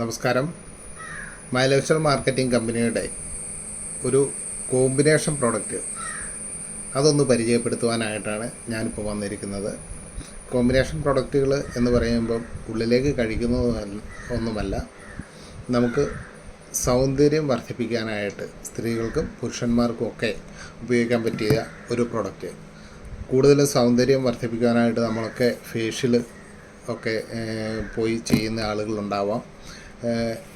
നമസ്കാരം. മൈലക്ഷർ മാർക്കറ്റിംഗ് കമ്പനിയുടെ ഒരു കോമ്പിനേഷൻ പ്രോഡക്റ്റ് അതൊന്ന് പരിചയപ്പെടുത്തുവാനായിട്ടാണ് ഞാനിപ്പോൾ വന്നിരിക്കുന്നത്. കോമ്പിനേഷൻ പ്രോഡക്റ്റുകൾ എന്ന് പറയുമ്പം ഉള്ളിലേക്ക് കഴിക്കുന്നത് ഒന്നുമല്ല. നമുക്ക് സൗന്ദര്യം വർദ്ധിപ്പിക്കാനായിട്ട് സ്ത്രീകൾക്കും പുരുഷന്മാർക്കും ഒക്കെ ഉപയോഗിക്കാൻ പറ്റിയ ഒരു പ്രോഡക്റ്റ്. കൂടുതൽ സൗന്ദര്യം വർദ്ധിപ്പിക്കാനായിട്ട് നമ്മളൊക്കെ ഫേഷ്യൽ ഒക്കെ പോയി ചെയ്യുന്ന ആളുകളുണ്ടാവാം.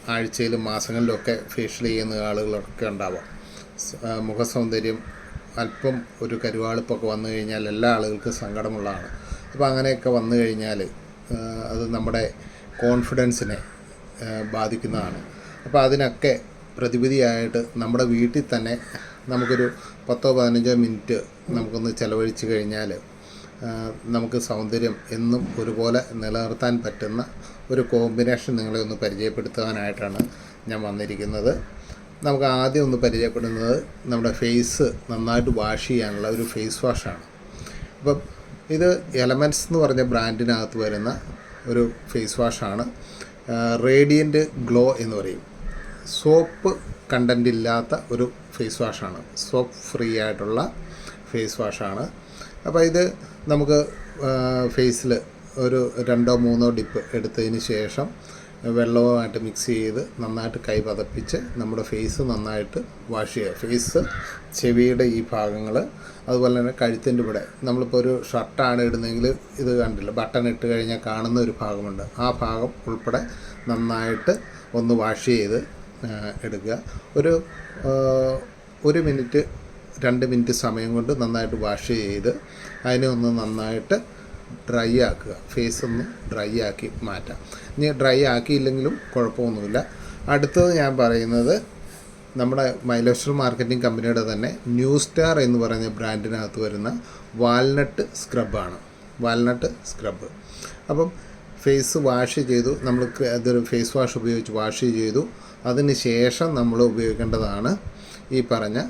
ആഴ്ചയിലും മാസങ്ങളിലൊക്കെ ഫേഷ്യൽ ചെയ്യുന്ന ആളുകളൊക്കെ ഉണ്ടാവാം. മുഖ സൗന്ദര്യം അല്പം ഒരു കരുവാളിപ്പൊക്കെ വന്നു കഴിഞ്ഞാൽ എല്ലാ ആളുകൾക്കും സങ്കടമുള്ളതാണ്. അപ്പോൾ അങ്ങനെയൊക്കെ വന്നു കഴിഞ്ഞാൽ അത് നമ്മുടെ കോൺഫിഡൻസിനെ ബാധിക്കുന്നതാണ്. അപ്പോൾ അതിനൊക്കെ പ്രതിവിധിയായിട്ട് നമ്മുടെ വീട്ടിൽ തന്നെ നമുക്കൊരു പത്തോ പതിനഞ്ചോ മിനിറ്റ് നമുക്കൊന്ന് ചിലവഴിച്ച് കഴിഞ്ഞാൽ നമുക്ക് സൗന്ദര്യം എന്നും ഒരുപോലെ നിലനിർത്താൻ പറ്റുന്ന ഒരു കോമ്പിനേഷൻ നിങ്ങളെ ഒന്ന് പരിചയപ്പെടുത്താനായിട്ടാണ് ഞാൻ വന്നിരിക്കുന്നത്. നമുക്ക് ആദ്യം ഒന്ന് പരിചയപ്പെടുന്നത് നമ്മുടെ ഫേസ് നന്നായിട്ട് വാഷ് ചെയ്യാനുള്ള ഒരു ഫേസ് വാഷാണ് അപ്പം ഇത് എലമെന്റ്സ് എന്ന് പറഞ്ഞ ബ്രാൻഡിനകത്ത് വരുന്ന ഒരു ഫേസ് വാഷാണ് റേഡിയന്റ് ഗ്ലോ എന്ന് പറയും. സോപ്പ് കണ്ടന്റ് ഇല്ലാത്ത ഒരു ഫേസ് വാഷാണ് സോപ്പ് ഫ്രീ ആയിട്ടുള്ള ഫേസ് വാഷാണ് അപ്പോൾ ഇത് നമുക്ക് ഫേസിൽ ഒരു രണ്ടോ മൂന്നോ ഡിപ്പ് എടുത്തതിന് ശേഷം വെള്ളവുമായിട്ട് മിക്സ് ചെയ്ത് നന്നായിട്ട് കൈ പതപ്പിച്ച് നമ്മുടെ ഫേസ് നന്നായിട്ട് വാഷ് ചെയ്യുക. ഫേസ് ചെവിയുടെ ഈ ഭാഗങ്ങൾ അതുപോലെ തന്നെ കഴുത്തിന്റെ ഇവിടെ. നമ്മളിപ്പോൾ ഒരു ഷർട്ടാണ് ഇടുന്നതെങ്കിൽ ഇത് കണ്ടില്ല ബട്ടൺ ഇട്ട് കഴിഞ്ഞാൽ കാണുന്ന ഒരു ഭാഗമുണ്ട്. ആ ഭാഗം ഉൾപ്പെടെ നന്നായിട്ട് ഒന്ന് വാഷ് ചെയ്ത് എടുക്കുക. ഒരു ഒരു മിനിറ്റ് രണ്ട് മിനിറ്റ് സമയം കൊണ്ട് നന്നായിട്ട് വാഷ് ചെയ്ത് അതിനെ ഒന്ന് നന്നായിട്ട് ഡ്രൈ ആക്കുക. ഫേസ് ഒന്ന് ഡ്രൈ ആക്കി മാറ്റാം. ഇനി ഡ്രൈ ആക്കിയില്ലെങ്കിലും കുഴപ്പമൊന്നുമില്ല. അടുത്തത് ഞാൻ പറയുന്നത് നമ്മുടെ മൈലോസ്റ്റർ മാർക്കറ്റിംഗ് കമ്പനിയുടെ തന്നെ ന്യൂ സ്റ്റാർ എന്ന് പറയുന്ന ബ്രാൻഡിനകത്ത് വരുന്ന വാൽനട്ട് സ്ക്രബാണ് വാൽനട്ട് സ്ക്രബ് അപ്പം ഫേസ് വാഷ് ചെയ്തു. നമ്മൾ അതൊരു ഫേസ് വാഷ് ഉപയോഗിച്ച് വാഷ് ചെയ്തു. അതിന് ശേഷം നമ്മൾ ഉപയോഗിക്കേണ്ടതാണ് ഈ പറഞ്ഞ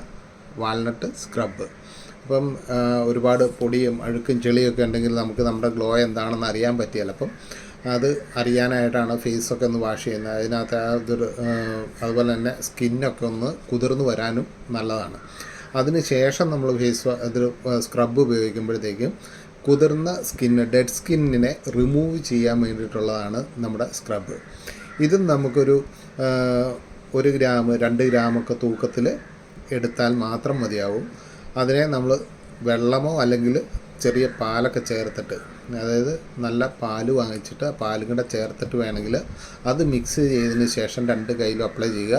വാൽനട്ട് സ്ക്രബ്. അപ്പം ഒരുപാട് പൊടിയും അഴുക്കും ചെളിയൊക്കെ ഉണ്ടെങ്കിൽ നമുക്ക് നമ്മുടെ ഗ്ലോ എന്താണെന്ന് അറിയാൻ പറ്റിയല്ല. അപ്പം അത് അറിയാനായിട്ടാണ് ഫേസൊക്കെ ഒന്ന് വാഷ് ചെയ്യുന്നത്. അതിനകത്ത് അതൊരു അതുപോലെ തന്നെ സ്കിന്നൊക്കെ ഒന്ന് കുതിർന്നു വരാനും നല്ലതാണ്. അതിന് ശേഷം നമ്മൾ ഫേസ് അതൊരു സ്ക്രബ് ഉപയോഗിക്കുമ്പോഴത്തേക്കും കുതിർന്ന സ്കിന്ന് ഡെഡ് സ്കിന്നിനെ റിമൂവ് ചെയ്യാൻ വേണ്ടിയിട്ടുള്ളതാണ് നമ്മുടെ സ്ക്രബ് ഇതും നമുക്കൊരു ഒരു ഗ്രാം രണ്ട് ഗ്രാമൊക്കെ തൂക്കത്തിൽ എടുത്താൽ മാത്രം മതിയാവും. അതിനെ നമ്മൾ വെള്ളമോ അല്ലെങ്കിൽ ചെറിയ പാലൊക്കെ ചേർത്തിട്ട് അതായത് നല്ല പാൽ വാങ്ങിച്ചിട്ട് പാലും കൂടെ ചേർത്തിട്ട് വേണമെങ്കിൽ അത് മിക്സ് ചെയ്തതിന് ശേഷം രണ്ട് കയ്യിലും അപ്ലൈ ചെയ്യുക.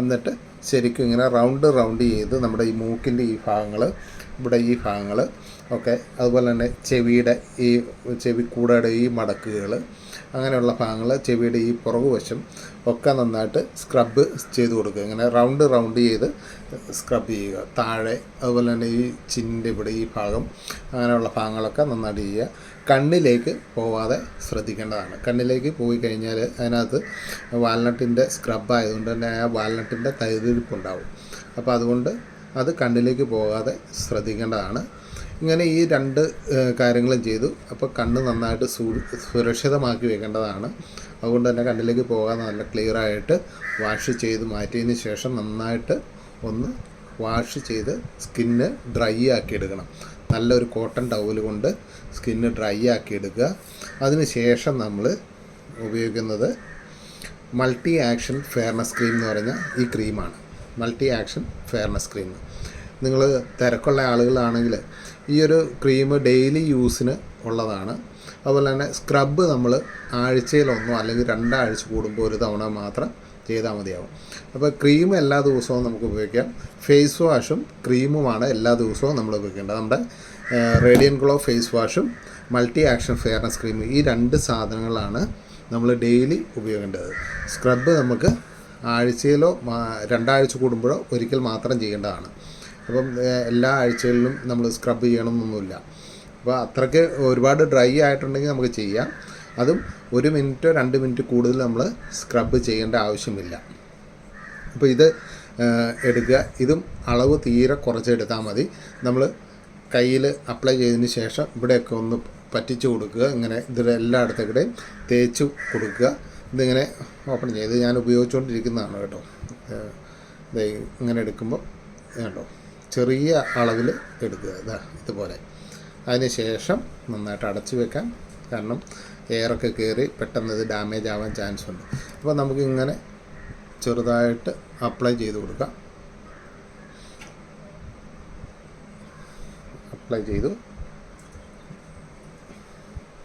എന്നിട്ട് ശരിക്കും ഇങ്ങനെ റൗണ്ട് റൗണ്ട് ചെയ്ത് നമ്മുടെ ഈ മൂക്കിന്റെ ഈ ഭാഗങ്ങൾ ഇവിടെ ഈ ഭാഗങ്ങൾ ഒക്കെ അതുപോലെ തന്നെ ചെവിയുടെ ഈ ചെവി കൂടയുടെ ഈ മടക്കുകൾ അങ്ങനെയുള്ള ഭാഗങ്ങൾ ചെവിയുടെ ഈ പുറകുവശം ഒക്കെ നന്നായിട്ട് സ്ക്രബ് ചെയ്ത് കൊടുക്കുക. ഇങ്ങനെ റൗണ്ട് റൗണ്ട് ചെയ്ത് സ്ക്രബ് ചെയ്യുക. താഴെ അതുപോലെ തന്നെ ഈ ചിന്നിന്റെ ഇവിടെ ഈ ഭാഗം അങ്ങനെയുള്ള ഭാഗങ്ങളൊക്കെ നന്നായിട്ട് ചെയ്യുക. കണ്ണിലേക്ക് പോവാതെ ശ്രദ്ധിക്കേണ്ടതാണ്. കണ്ണിലേക്ക് പോയി കഴിഞ്ഞാൽ അതിനകത്ത് വാൽനട്ടിന്റെ സ്ക്രബ് ആയതുകൊണ്ട് തന്നെ ആ വാൽനട്ടിന്റെ തൈതിരിപ്പുണ്ടാവും അപ്പോൾ അതുകൊണ്ട് അത് കണ്ണിലേക്ക് പോകാതെ ശ്രദ്ധിക്കേണ്ടതാണ്. ഇങ്ങനെ ഈ രണ്ട് കാര്യങ്ങളും ചെയ്തു. അപ്പോൾ കണ്ണ് നന്നായിട്ട് സുരക്ഷിതമാക്കി വെക്കേണ്ടതാണ്. അതുകൊണ്ട് തന്നെ കണ്ണിലേക്ക് പോകാൻ നല്ല ക്ലിയറായിട്ട് വാഷ് ചെയ്ത് മാറ്റിയതിന് ശേഷം നന്നായിട്ട് ഒന്ന് വാഷ് ചെയ്ത് സ്കിന്ന് ഡ്രൈ ആക്കി എടുക്കണം. നല്ലൊരു കോട്ടൺ ടവൽ കൊണ്ട് സ്കിന്ന് ഡ്രൈ ആക്കി എടുക്കുക. അതിന് ശേഷം നമ്മൾ ഉപയോഗിക്കുന്നത് മൾട്ടി ആക്ഷൻ ഫെയർനെസ് ക്രീം എന്ന് പറഞ്ഞ ഈ ക്രീമാണ് മൾട്ടി ആക്ഷൻ ഫെയർനെസ് ക്രീം നിങ്ങൾ തിരക്കുള്ള ആളുകളാണെങ്കിൽ ഈ ഒരു ക്രീം ഡെയിലി യൂസിന് ഉള്ളതാണ്. അതുപോലെ തന്നെ സ്ക്രബ് നമ്മൾ ആഴ്ചയിലൊന്നോ അല്ലെങ്കിൽ രണ്ടാഴ്ച കൂടുമ്പോൾ ഒരു തവണ മാത്രം ചെയ്താൽ മതിയാവും. അപ്പോൾ ക്രീം എല്ലാ ദിവസവും നമുക്ക് ഉപയോഗിക്കാം. ഫേസ് വാഷും ക്രീമുമാണ് എല്ലാ ദിവസവും നമ്മൾ ഉപയോഗിക്കേണ്ടത്. നമ്മുടെ റേഡിയൻ ഗ്ലോ ഫേസ് വാഷും മൾട്ടി ആക്ഷൻ ഫെയർനെസ് ക്രീം ഈ രണ്ട് സാധനങ്ങളാണ് നമ്മൾ ഡെയിലി ഉപയോഗിക്കേണ്ടത്. സ്ക്രബ് നമുക്ക് ആഴ്ചയിലോ രണ്ടാഴ്ച കൂടുമ്പോഴോ ഒരിക്കൽ മാത്രം ചെയ്യേണ്ടതാണ്. അപ്പം എല്ലാ ആഴ്ചകളിലും നമ്മൾ സ്ക്രബ് ചെയ്യണമെന്നൊന്നുമില്ല അപ്പോൾ അത്രയ്ക്ക് ഒരുപാട് ഡ്രൈ ആയിട്ടുണ്ടെങ്കിൽ നമുക്ക് ചെയ്യാം. അതും ഒരു മിനിറ്റോ രണ്ട് മിനിറ്റ് കൂടുതൽ നമ്മൾ സ്ക്രബ് ചെയ്യേണ്ട ആവശ്യമില്ല. അപ്പോൾ ഇത് എടുക്കുക. ഇതും അളവ് തീരെ കുറച്ചെടുത്താൽ മതി. നമ്മൾ കയ്യിൽ അപ്ലൈ ചെയ്തതിന് ശേഷം ഇവിടെയൊക്കെ ഒന്ന് പറ്റിച്ചു കൊടുക്കുക. ഇങ്ങനെ ഇതിൽ എല്ലായിടത്തേക്കിടെയും തേച്ച് കൊടുക്കുക. ഇതിങ്ങനെ ഓപ്പൺ ചെയ്ത് ഞാൻ ഉപയോഗിച്ചുകൊണ്ടിരിക്കുന്നതാണ് കേട്ടോ. ഇങ്ങനെ എടുക്കുമ്പോൾ കേട്ടോ ചെറിയ അളവിൽ എടുക്കുക. ഇതാ ഇതുപോലെ. അതിനുശേഷം നന്നായിട്ട് അടച്ചു വെക്കാം കാരണം എയറൊക്കെ കയറി പെട്ടെന്ന് ഇത് ഡാമേജ് ആവാൻ ചാൻസ് ഉണ്ട്. അപ്പോൾ നമുക്ക് ഇങ്ങനെ ചെറുതായിട്ട് അപ്ലൈ ചെയ്ത് കൊടുക്കാം. അപ്ലൈ ചെയ്തു.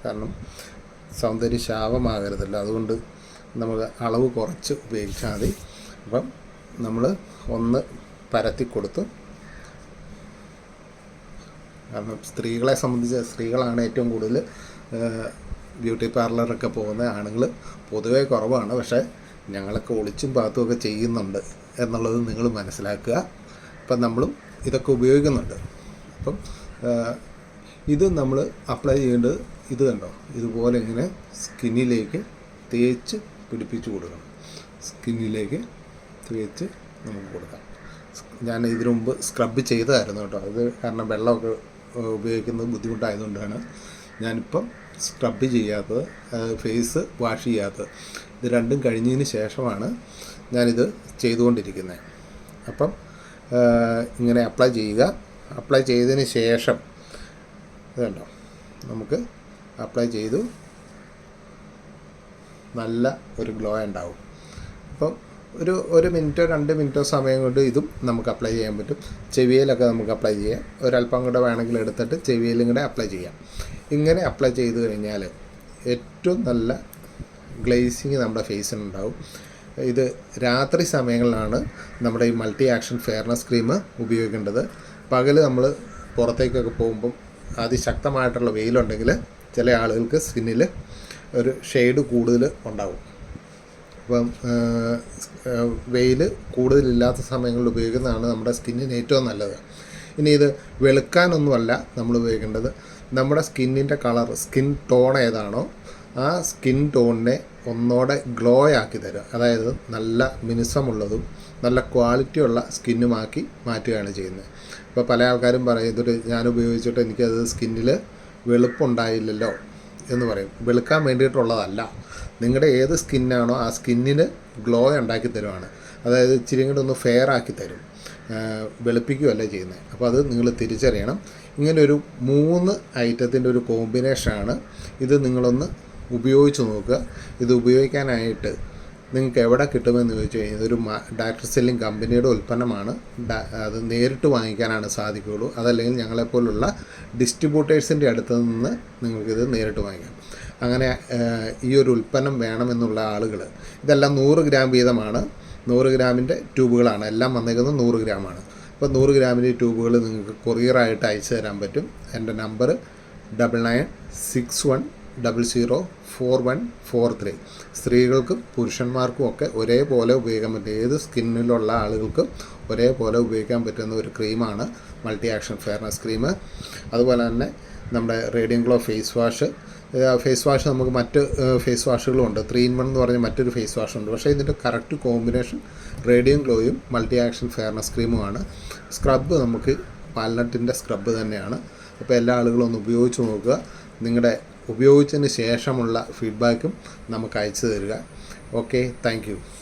കാരണം സൗന്ദര്യ ശാപമാകരുതല്ലോ. അതുകൊണ്ട് നമുക്ക് അളവ് കുറച്ച് ഉപയോഗിച്ചാൽ മതി. അപ്പം നമ്മൾ ഒന്ന് പരത്തി കൊടുത്തു. കാരണം സ്ത്രീകളെ സംബന്ധിച്ച് സ്ത്രീകളാണ് ഏറ്റവും കൂടുതൽ ബ്യൂട്ടി പാർലറൊക്കെ പോകുന്ന ആണുങ്ങൾ പൊതുവേ കുറവാണ്. പക്ഷേ ഞങ്ങളൊക്കെ ഒളിച്ചും പാത്തും ഒക്കെ ചെയ്യുന്നുണ്ട് എന്നുള്ളത് നിങ്ങൾ മനസ്സിലാക്കുക. അപ്പം നമ്മളും ഇതൊക്കെ ഉപയോഗിക്കുന്നുണ്ട്. അപ്പം ഇത് നമ്മൾ അപ്ലൈ ചെയ്യേണ്ടത് ഇത് കണ്ടോ? ഇതുപോലെ ഇങ്ങനെ സ്കിന്നിലേക്ക് തേച്ച് പിടിപ്പിച്ച് കൊടുക്കണം. സ്കിന്നിലേക്ക് തേച്ച് നമുക്ക് കൊടുക്കാം. ഞാൻ ഇതിനു മുമ്പ് സ്ക്രബ് ചെയ്തതായിരുന്നു കേട്ടോ. അത് കാരണം വെള്ളമൊക്കെ ഉപയോഗിക്കുന്നത് ബുദ്ധിമുട്ടായതുകൊണ്ടാണ് ഞാനിപ്പം സ്ക്രബ് ചെയ്യാത്തത് ഫേസ് വാഷ് ചെയ്യാത്തത്. ഇത് രണ്ടും കഴിഞ്ഞതിന് ശേഷമാണ് ഞാനിത് ചെയ്തുകൊണ്ടിരിക്കുന്നത്. അപ്പം ഇങ്ങനെ അപ്ലൈ ചെയ്യുക. അപ്ലൈ ചെയ്തതിന് ശേഷം ഇതുണ്ടോ? നമുക്ക് അപ്ലൈ ചെയ്തു. നല്ല ഒരു ഗ്ലോ ഉണ്ടാവും. അപ്പം ഒരു ഒരു മിനിറ്റോ രണ്ട് മിനിറ്റോ സമയം കൊണ്ട് ഇതും നമുക്ക് അപ്ലൈ ചെയ്യാൻ പറ്റും. ചെവിയിലൊക്കെ നമുക്ക് അപ്ലൈ ചെയ്യാം. ഒരല്പം കൂടെ വേണമെങ്കിൽ എടുത്തിട്ട് ചെവിയിലും കൂടെ അപ്ലൈ ചെയ്യാം. ഇങ്ങനെ അപ്ലൈ ചെയ്ത് കഴിഞ്ഞാൽ ഏറ്റവും നല്ല ഗ്ലേസിങ് നമ്മുടെ ഫേസിനുണ്ടാവും ഇത് രാത്രി സമയങ്ങളിലാണ് നമ്മുടെ ഈ മൾട്ടി ആക്ഷൻ ഫെയർനെസ് ക്രീം ഉപയോഗിക്കേണ്ടത്. പകൽ നമ്മൾ പുറത്തേക്കൊക്കെ പോകുമ്പം അതിശക്തമായിട്ടുള്ള വെയിലുണ്ടെങ്കിൽ ചില ആളുകൾക്ക് സ്കിന്നിൽ ഒരു ഷെയ്ഡ് കൂടുതൽ ഉണ്ടാവും. അപ്പം വെയിൽ കൂടുതലില്ലാത്ത സമയങ്ങളിൽ ഉപയോഗിക്കുന്നതാണ് നമ്മുടെ സ്കിന്നിന് ഏറ്റവും നല്ലത്. ഇനി ഇത് വെളുക്കാനൊന്നുമല്ല നമ്മൾ ഉപയോഗിക്കേണ്ടത്. നമ്മുടെ സ്കിന്നിന്റെ കളർ സ്കിൻ ടോൺ ഏതാണോ ആ സ്കിൻ ടോണിനെ ഒന്നോടെ ഗ്ലോ ആക്കി തരും അതായത് നല്ല മിനുസമുള്ളതും നല്ല ക്വാളിറ്റിയുള്ള സ്കിന്നുമാക്കി മാറ്റുകയാണ് ചെയ്യുന്നത്. ഇപ്പോൾ പല ആൾക്കാരും പറയും ഇതൊരു ഞാൻ ഉപയോഗിച്ചിട്ട് എനിക്കത് സ്കിന്നിൽ വെളുപ്പുണ്ടായില്ലല്ലോ. എന്ന് പറയും. വെളുക്കാൻ വേണ്ടിയിട്ടുള്ളതല്ല. നിങ്ങളുടെ ഏത് സ്കിന്നാണോ ആ സ്കിന്നിന് ഗ്ലോ ഉണ്ടാക്കി തരുവാണ്. അതായത് ഇച്ചിരി കൂടെ ഒന്ന് ഫെയർ ആക്കി തരും. വെളുപ്പിക്കുകയല്ല ചെയ്യുന്നത് അപ്പോൾ അത് നിങ്ങൾ തിരിച്ചറിയണം. ഇങ്ങനെ ഒരു മൂന്ന് ഐറ്റത്തിന്റെ ഒരു കോമ്പിനേഷനാണ് ഇത് നിങ്ങളൊന്ന് ഉപയോഗിച്ച് നോക്കുക. ഇത് ഉപയോഗിക്കാനായിട്ട് നിങ്ങൾക്ക് എവിടെ കിട്ടുമെന്ന് ചോദിച്ചു കഴിഞ്ഞാൽ ഇതൊരു ഡയറക്ടർ സെല്ലിംഗ് കമ്പനിയുടെ ഉൽപ്പന്നമാണ്. അത് നേരിട്ട് വാങ്ങിക്കാനാണ് സാധിക്കുകയുള്ളൂ. അതല്ലെങ്കിൽ ഞങ്ങളെപ്പോലുള്ള ഡിസ്ട്രിബ്യൂട്ടേഴ്സിന്റെ അടുത്ത് നിന്ന് നിങ്ങൾക്കിത് നേരിട്ട് വാങ്ങിക്കാം. അങ്ങനെ ഈ ഒരു ഉൽപ്പന്നം വേണമെന്നുള്ള ആളുകൾ ഇതെല്ലാം നൂറ് ഗ്രാം വീതമാണ്. നൂറ് ഗ്രാമിന്റെ ട്യൂബുകളാണ്. എല്ലാം വന്നേക്കുന്നത് നൂറ് ഗ്രാമാണ്. അപ്പോൾ നൂറ് ഗ്രാമിന്റെ ട്യൂബുകൾ നിങ്ങൾക്ക് കൊറിയറായിട്ട് അയച്ചു തരാൻ പറ്റും. എന്റെ number double nine six one double zero four one four three. സ്ത്രീകൾക്കും പുരുഷന്മാർക്കും ഒക്കെ ഒരേപോലെ ഉപയോഗിക്കാൻ പറ്റും. ഏത് സ്കിന്നിലുള്ള ആളുകൾക്കും ഒരേപോലെ ഉപയോഗിക്കാൻ പറ്റുന്ന ഒരു ക്രീമാണ് മൾട്ടി ആക്ഷൻ ഫെയർനെസ് ക്രീം. അതുപോലെ തന്നെ നമ്മുടെ radium glow face wash. Face wash നമുക്ക് മറ്റ് ഫേസ് വാഷുകളും ഉണ്ട്. ത്രീ ഇൻ വൺ എന്ന് പറഞ്ഞ മറ്റൊരു ഫേസ് വാഷ് ഉണ്ട്. പക്ഷേ ഇതിന്റെ കറക്റ്റ് കോമ്പിനേഷൻ റേഡിയം ഗ്ലോയും മൾട്ടി ആക്ഷൻ ഫെയർനെസ് ക്രീമുമാണ്. സ്ക്രബ്ബ് നമുക്ക് വാൽനട്ടിന്റെ സ്ക്രബ്ബ് തന്നെയാണ്. അപ്പോൾ എല്ലാ ആളുകളും ഒന്ന് ഉപയോഗിച്ച് നോക്കുക. നിങ്ങളുടെ ഉപയോഗിച്ചതിന് ശേഷമുള്ള ഫീഡ്ബാക്കും നമുക്ക് അയച്ചു തരിക. Okay thank